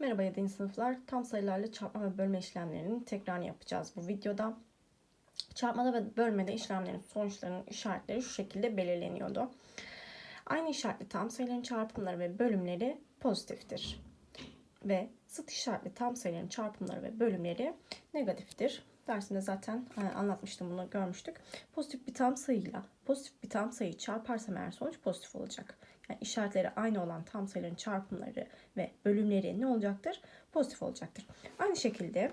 Merhaba 7. sınıflar. Tam sayılarla çarpma ve bölme işlemlerinin tekrarını yapacağız bu videoda. Çarpmada ve bölmede işlemlerin sonuçlarının işaretleri şu şekilde belirleniyordu. Aynı işaretli tam sayıların çarpımları ve bölümleri pozitiftir. Ve zıt işaretli tam sayıların çarpımları ve bölümleri negatiftir. Dersinde zaten e, anlatmıştım bunu görmüştük. Pozitif bir tam sayıyla pozitif bir tam sayıyı çarparsam eğer sonuç pozitif olacak. Yani işaretleri aynı olan tam sayıların çarpımları ve bölümleri ne olacaktır? Pozitif olacaktır. Aynı şekilde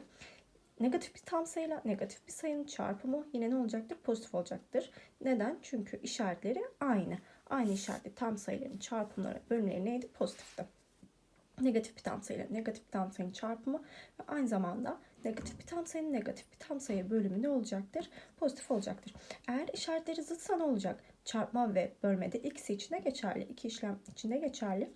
negatif bir tam sayıyla negatif bir sayının çarpımı yine ne olacaktır? Pozitif olacaktır. Neden? Çünkü işaretleri aynı. Aynı işaretli tam sayıların çarpımları bölümleri neydi? Pozitifti. Negatif bir tam sayıyla negatif bir tam sayının çarpımı ve aynı zamanda negatif bir tam sayının negatif bir tam sayı bölümü ne olacaktır? Pozitif olacaktır. Eğer işaretleri zıtsa ne olacak? Çarpma ve bölmede ikisi için de geçerli. iki işlem için de geçerli.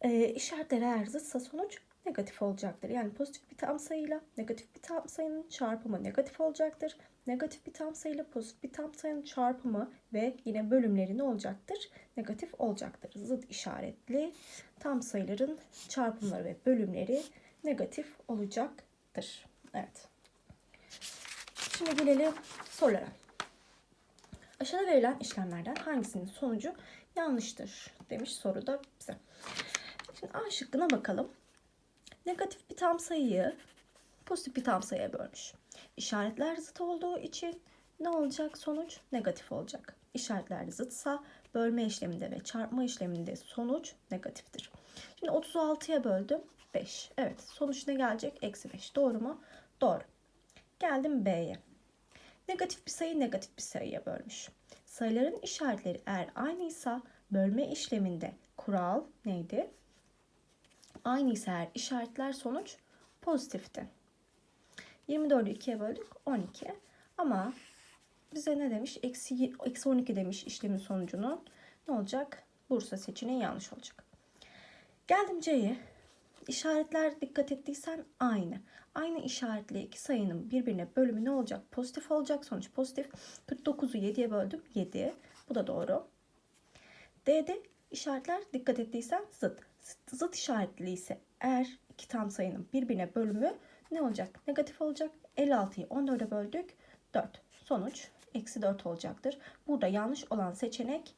Ee, işaretler eğer zıtsa sonuç negatif olacaktır. Yani pozitif bir tam sayıyla negatif bir tam sayının çarpımı negatif olacaktır. Negatif bir tam sayıyla pozitif bir tam sayının çarpımı ve yine bölümleri ne olacaktır? Negatif olacaktır. Zıt işaretli tam sayıların çarpımları ve bölümleri negatif olacaktır. Evet. Şimdi gelelim sorulara. Aşağıda verilen işlemlerden hangisinin sonucu yanlıştır demiş soruda bize. Şimdi A şıkkına bakalım. Negatif bir tam sayıyı pozitif bir tam sayıya bölmüş. İşaretler zıt olduğu için ne olacak? Sonuç negatif olacak. İşaretler zıtsa bölme işleminde ve çarpma işleminde sonuç negatiftir. Şimdi 36'ya böldüm 5. Evet sonuç ne gelecek? Eksi 5. Doğru mu? Doğru. Geldim B'ye. Negatif bir sayı negatif bir sayıya bölmüş. Sayıların işaretleri eğer aynıysa bölme işleminde kural neydi? Aynıysa eğer işaretler sonuç pozitifti. 24'ü 2'ye böldük 12. Ama bize ne demiş? Eksi, eksi 12 demiş işlemin sonucunun. Ne olacak? Bursa seçeneği yanlış olacak. Geldim C'ye. İşaretler dikkat ettiysen aynı. Aynı işaretli iki sayının birbirine bölümü ne olacak? Pozitif olacak. Sonuç pozitif. 49'u 7'ye böldüm. 7. Bu da doğru. D'de işaretler dikkat ettiysen zıt. Zıt işaretli ise eğer iki tam sayının birbirine bölümü ne olacak? Negatif olacak. 56'yı 14'e böldük. 4. Sonuç eksi 4 olacaktır. Burada yanlış olan seçenek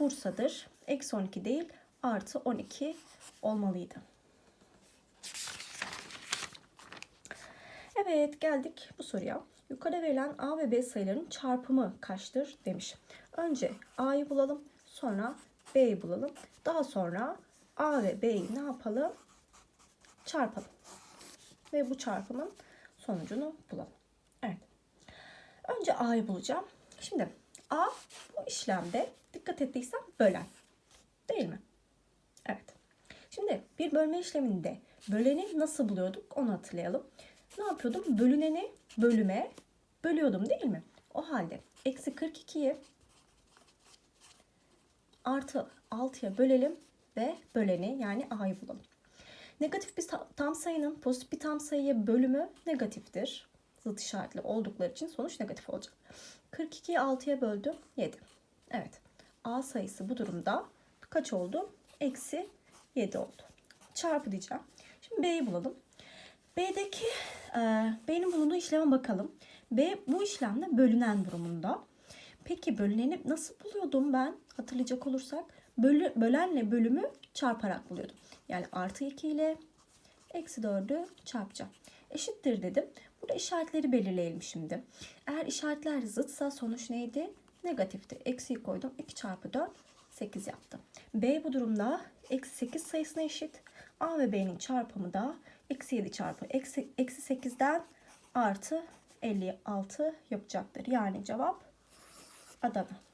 Bursa'dır. Eksi 12 değil artı 12 olmalıydı. Evet geldik bu soruya. Yukarıda verilen A ve B sayıların çarpımı kaçtır demiş. Önce A'yı bulalım sonra B'yi bulalım. Daha sonra A ve B'yi ne yapalım? Çarpalım. Ve bu çarpımın sonucunu bulalım. Evet. Önce A'yı bulacağım. Şimdi A bu işlemde dikkat ettiysen bölen. Değil mi? Evet. Şimdi bir bölme işleminde böleni nasıl buluyorduk onu hatırlayalım. Ne yapıyordum? Bölüneni bölüme bölüyordum değil mi? O halde eksi 42'yi artı 6'ya bölelim ve böleni yani a'yı bulalım. Negatif bir tam sayının pozitif bir tam sayıya bölümü negatiftir. Zıt işaretli oldukları için sonuç negatif olacak. 42'yi 6'ya böldüm 7. Evet. A sayısı bu durumda kaç oldu? Eksi 7 oldu. Çarpı diyeceğim. Şimdi B'yi bulalım. B'deki e, B'nin bulunduğu işleme bakalım. B bu işlemde bölünen durumunda. Peki bölüneni nasıl buluyordum ben? Hatırlayacak olursak bölü, bölenle bölümü çarparak buluyordum. Yani artı 2 ile eksi 4'ü çarpacağım. Eşittir dedim. Burada işaretleri belirleyelim şimdi. Eğer işaretler zıtsa sonuç neydi? Negatifti. Eksiyi koydum. 2 çarpı 4 8 yaptı. B bu durumda eksi 8 sayısına eşit. A ve B'nin çarpımı da eksi 7 çarpı eksi, eksi 8'den artı 56 yapacaktır. Yani cevap Adana.